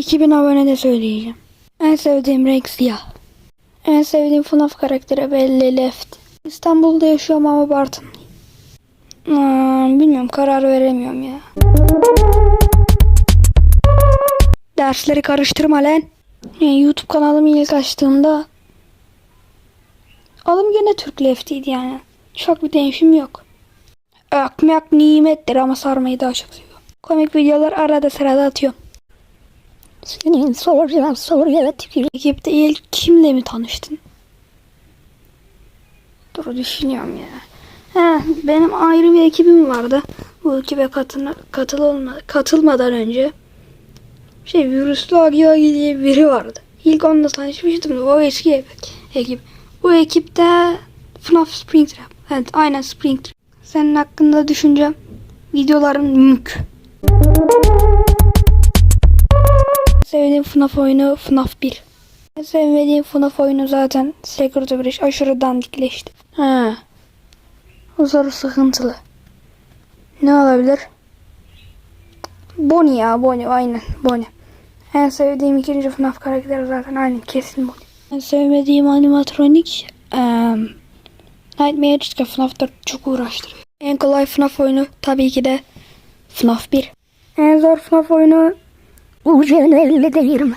2000 abone de söyleyeceğim. En sevdiğim renk siyah. En sevdiğim FNAF karakteri belli Left. İstanbul'da yaşıyorum ama Bartın'dayım. Hmm, bilmiyorum karar veremiyorum ya. Dersleri karıştırma lan. YouTube kanalımı ilk açtığımda adım gene Türk Left'iydi yani. Çok bir değişim yok. Ekmek nimettir ama sarmayı daha çok seviyorum. Komik videolar arada sırada atıyorum. Senin soracağın soruya tükür. Ekipte ilk kimle mi tanıştın? Dur düşünüyorum ya. He, benim ayrı bir ekibim vardı. Bu ekibe katına, katılma, katılmadan önce şey virüslü Agi diye biri vardı. İlk onunla tanışmıştım. O eski ekip. Bu ekipte FNAF Springtrap. Evet aynen Springtrap. Senin hakkında düşüncem videoların mük. Sevdiğim FNAF oyunu FNAF 1. En sevmediğim FNAF oyunu zaten Secret Bridge aşırı dandikleşti. He. O soru sıkıntılı. Ne olabilir? Bonnie ya Bonnie aynen Bonnie. En sevdiğim ikinci FNAF karakteri zaten aynen kesin Bonnie. En sevmediğim animatronik eee Nightmare işte FNAF 4 çok uğraştırıyor. En kolay FNAF oyunu tabii ki de FNAF 1. En zor FNAF oyunu உழலதீரும்